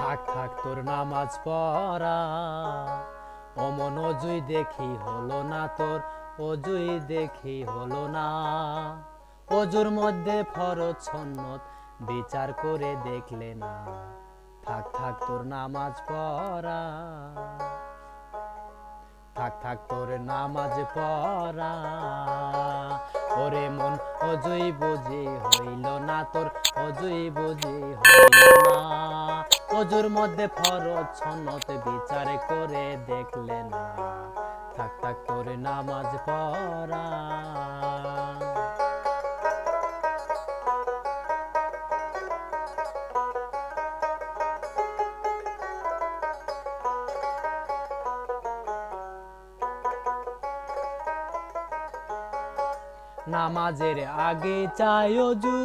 থাক থাক, তোর নামাজ পড়া। অমন অজুই দেখি হলো না তোর, অজুই দেখি হলো না। অজুর মধ্যে ফরজ সন্নত বিচার করে দেখলে না। থাক থাক, তোর নামাজ পড়া। থাক থাক, তোর নামাজ পড়া। ওরে মন অজুই বুঝি হইল না তোর, অজুই বুঝি হইল না। অজুর মধ্যে ফরজ সন্নত বিচার করে দেখলে না। থাক থাক তোর নামাজ পড়া। নামাজের আগে চাই অজু।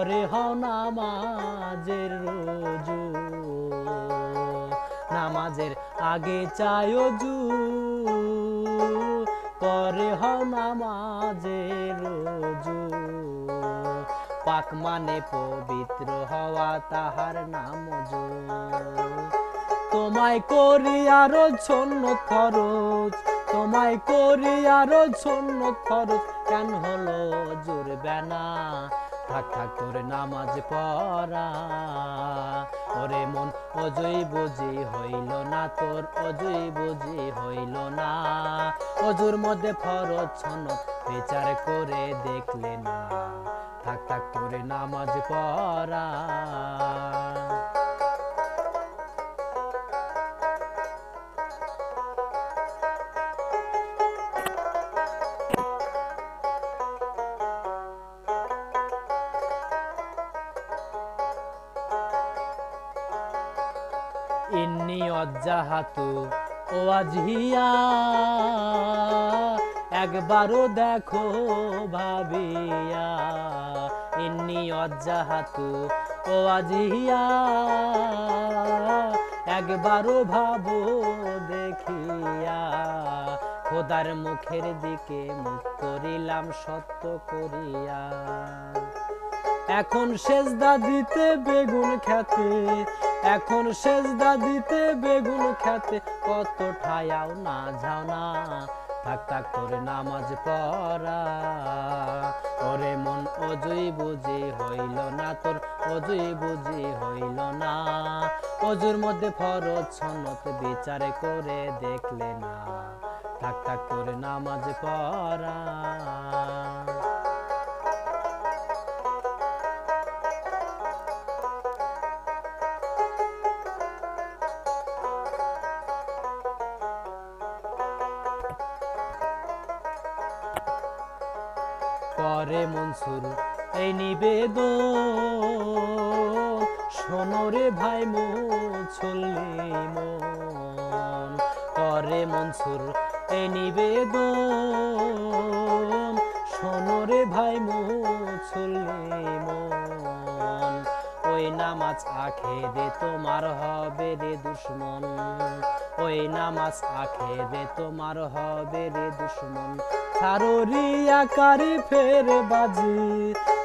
পরে হও নামাজের রোজু। নামাজের আগে চাই অজু। পরে হও নামাজের রোজু। পাক মানে পবিত্র হওয়া তাহার নাম তোমায় করি আরও ছন্ন খরচ। তোমায় করি আরও ছন্ন খরচ। কেন হলো জুড়বে না থাক থাক করে নামাজ পড়া। ওরে মন অজয় বুঝি হইল না, তোর অজয় বুঝি হইল না। অজুর মধ্যে ফরজ ছনত বিচার করে দেখলে না। থাক থাক করে নামাজ পড়া। ইন্নি অজ্জাহাতু ও আজিয়া একবারও দেখো ভাবিয়া। ইন্নি অজ্জাহাতু ও আজিয়া একবারও ভাবো দেখিয়া। খোদার মুখের দিকে মুখ করিলাম সত্য করিয়া। এখন সেজদা দিতে বেগুন খেতে এখন সেজদা দিতে বেগুন খেতে কত ঠায়াও না, যাও না। থাক থাক করে নামাজ পড়া। ওরে মন অজুই বুঝি হইল না, তোর অজুই বুঝি হইল না। অজুর মধ্যে ফরজ সনত বিচার করে দেখলে না। থাক থাক করে নামাজ পড়া। করে মনসুর, এই নিবেদন। সোনরে ভাই মুছল্লি মন। করে মনসুর, এই নিবেদন। সোনরে ভাই মুছল্লি মন। ওই নামাজ আখে দে, তোমার হবে রে দুশ্মন। ওই নামাজ আখে দে, তোমার হবে রে দুশ্মন। সাররি আকারি ফেরে বাজি,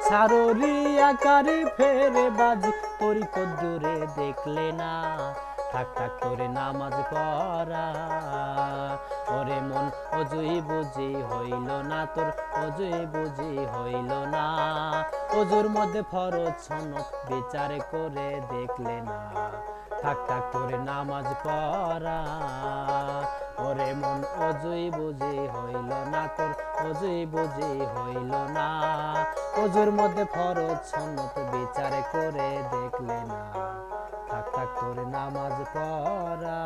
সাররি আকারি ফেরে বাজি। তোরি দূরে দেখলে না, থাক থাক করে নামাজ পড়া। ওরে মন অজুই বুঝি হইল না, তোর অজুই বুঝি হইল না। অজুর মধ্যে ফরজ সনত বিচার করে দেখলে না, থাক থাক করে নামাজ পড়া। ওরে মন অজয় বুঝি হইল না তোর অজয় বুঝি হইল না। অজুর মধ্যে ফরজ সন্নত বিচার করে দেখলে না, থাক থাক তোর নামাজ পড়া।